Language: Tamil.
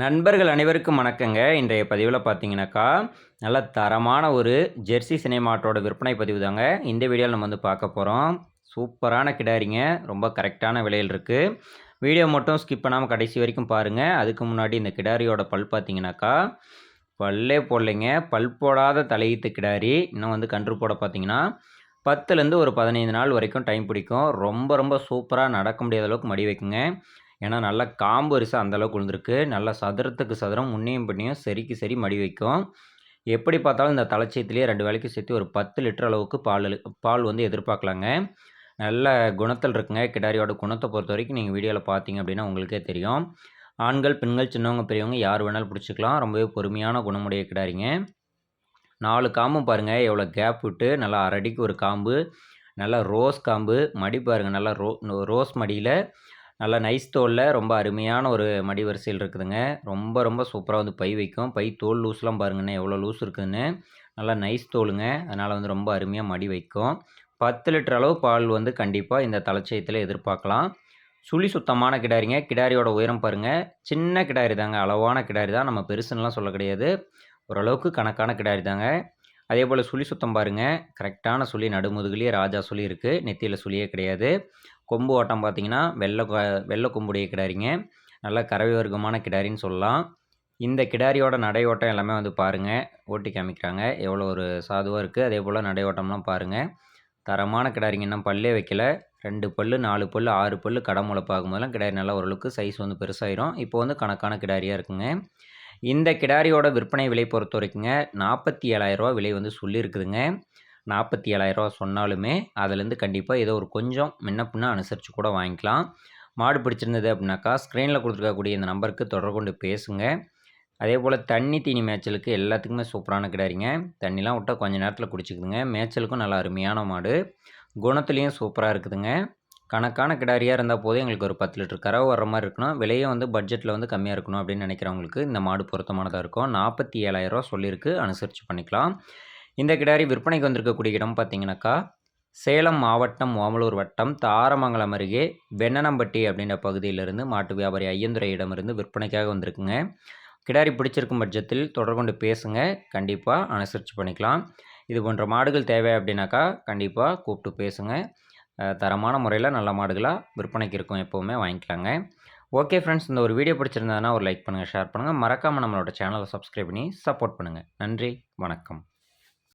நண்பர்கள் அனைவருக்கும் வணக்கங்க. இன்றைய பதிவில் பார்த்தீங்கன்னாக்கா நல்ல தரமான ஒரு ஜெர்சி சினைமாட்டோட விற்பனை பதிவு தாங்க இந்த வீடியோவில் நம்ம வந்து பார்க்க போகிறோம் சூப்பரான கிடாரிங்க. ரொம்ப கரெக்டான விலையில் இருக்குது வீடியோ மட்டும் ஸ்கிப் பண்ணாமல் கடைசி வரைக்கும் பாருங்கள் அதுக்கு முன்னாடி இந்த கிடாரியோட பல் பார்த்தீங்கன்னாக்கா பல்லே போடலைங்க. பல் போடாத தலையீத்து கிடாரி. இன்னும் வந்து கன்று போட பார்த்தீங்கன்னா பத்துலேருந்து ஒரு பதினைந்து நாள் வரைக்கும் டைம் பிடிக்கும். ரொம்ப ரொம்ப சூப்பராக நடக்க முடியாத அளவுக்கு மடி வைக்குங்க. ஏன்னா நல்லா காம்பு அரிசி அந்தளவுக்கு விழுந்திருக்கு நல்லா சதுரத்துக்கு சதுரம் முன்னையும் பண்ணியும் சரிக்கு சரி மடி வைக்கும். எப்படி பார்த்தாலும் இந்த தலைச்சயத்துலேயே ரெண்டு வேலைக்கு சேர்த்து ஒரு பத்து லிட்டர் அளவுக்கு பால் பால் வந்து எதிர்பார்க்கலாங்க. நல்ல குணத்தில் இருக்குங்க. கிடாரியோட குணத்தை பொறுத்த வரைக்கும் நீங்கள் வீடியோவில் பார்த்தீங்க அப்படின்னா உங்களுக்கே தெரியும். ஆண்கள் பெண்கள் சின்னவங்க பெரியவங்க யார் வேணாலும் பிடிச்சிக்கலாம். ரொம்பவே பொறுமையான குணமுடைய கிடாரிங்க. நாலு காம்பும் பாருங்கள் எவ்வளோ கேப் விட்டு நல்லா அரடிக்கு ஒரு காம்பு. நல்லா ரோஸ் காம்பு. மடி பாருங்கள் நல்லா ரோ ரோஸ் மடியில் நல்லா நைஸ் தோலில் ரொம்ப அருமையான ஒரு மடி வரிசையில் இருக்குதுங்க. ரொம்ப ரொம்ப சூப்பராக வந்து பை வைக்கும். பை தோல் லூஸ்லாம் பாருங்கண்ணே எவ்வளோ லூஸ் இருக்குதுன்னு. நல்லா நைஸ் தோலுங்க. அதனால் வந்து ரொம்ப அருமையாக மடி வைக்கும். பத்து லிட்டர் அளவு பால் வந்து கண்டிப்பாக இந்த தலைச்சயத்தில் எதிர்பார்க்கலாம். சுழி சுத்தமான கிடாரிங்க. கிடாரியோட உயரம் பாருங்கள் சின்ன கிடாரி தாங்க. அளவான கிடாரி தான். நம்ம பெருசுன்னெலாம் சொல்ல கிடையாது. ஓரளவுக்கு கணக்கான கிடாரி தாங்க. அதே போல் சுழி சுத்தம் பாருங்கள் கரெக்டான சுழி நடுமுதுகுலேயே ராஜா சுழி இருக்குது நெத்தியில் சுழியே கிடையாது. கொம்பு ஓட்டம் பார்த்தீங்கன்னா வெள்ளை வெள்ளை கொம்புடைய கிடாரிங்க. நல்ல கறவை வர்க்கமான கிடாரின்னு சொல்லலாம். இந்த கிடாரியோட நடை ஓட்டம் எல்லாமே வந்து பாருங்கள் ஓட்டி காமிக்கிறாங்க. எவ்வளோ ஒரு சாதுவாக இருக்குது அதே போல் நடை ஓட்டம்லாம் பாருங்கள் தரமான கிடாரிங்க. இன்னும் பல்லே வைக்கல. ரெண்டு பல் நாலு பல் ஆறு பல் கடமுளை பார்க்கும்போதெல்லாம் கிடாரி நல்லா ஓரளவுக்கு சைஸ் வந்து பெருசாயிரும். இப்போ வந்து கணக்கான கிடாரியாக இருக்குங்க. இந்த கிடாரியோட விற்பனை விலை பொறுத்த வரைக்குங்க நாற்பத்தி ஏழாயிரரூவா விலை வந்து சொல்லியிருக்குதுங்க. நாற்பத்தி ஏழாயிரரூவா சொன்னாலுமே அதுலேருந்து கண்டிப்பாக ஏதோ ஒரு கொஞ்சம் முன்ன பின்ன அனுசரித்து கூட வாங்கிக்கலாம். மாடு பிடிச்சிருந்தது அப்படின்னாக்கா ஸ்க்ரீனில் கொடுத்துருக்கக்கூடிய இந்த நம்பருக்கு தொடர்பு கொண்டு பேசுங்க. அதே போல் தண்ணி தீனி மேய்ச்சலுக்கு எல்லாத்துக்குமே சூப்பரான கிடாரிங்க. தண்ணிலாம் விட்டால் கொஞ்சம் நேரத்தில் குடிச்சிக்குதுங்க. மேய்ச்சலுக்கும் நல்லா அருமையான மாடு. குணத்துலேயும் சூப்பராக இருக்குதுங்க. கணக்கான கிடாரியாக இருந்தால் போதும் எங்களுக்கு ஒரு பத்து லிட்டர் கறவை வர மாதிரி இருக்கணும். விலையும் வந்து பட்ஜெட்டில் வந்து கம்மியாக இருக்கணும் அப்படின்னு நினைக்கிறவங்களுக்கு இந்த மாடு பொருத்தமானதாக இருக்கும். நாற்பத்தி ஏழாயிரரூவா சொல்லியிருக்கு. அனுசரித்து பண்ணிக்கலாம். இந்த கிடாரி விற்பனைக்கு வந்திருக்கக்கூடிய இடம் பார்த்தீங்கன்னாக்கா சேலம் மாவட்டம் ஓமலூர் வட்டம் தாரமங்கலம் அருகே வெண்ணனம்பட்டி அப்படின்ற பகுதியிலிருந்து மாட்டு வியாபாரி ஐயந்துரையிடமிருந்து விற்பனைக்காக வந்திருக்குங்க. கிடாரி பிடிச்சிருக்கும் பட்சத்தில் தொடர்கொண்டு பேசுங்க. கண்டிப்பாக அனுசரித்து பண்ணிக்கலாம். இது போன்ற மாடுகள் தேவை அப்படின்னாக்கா கண்டிப்பாக கூப்பிட்டு பேசுங்க. தரமான முறையில் நல்ல மாடுகளாக விற்பனைக்கு இருக்கும் எப்போவுமே வாங்கிக்கலாங்க. ஓகே ஃப்ரெண்ட்ஸ் இந்த ஒரு வீடியோ பிடிச்சிருந்ததுன்னா ஒரு லைக் பண்ணுங்கள் ஷேர் பண்ணுங்கள் மறக்காமல் நம்மளோட சேனலை சப்ஸ்கிரைப் பண்ணி சப்போர்ட் பண்ணுங்கள் நன்றி வணக்கம்.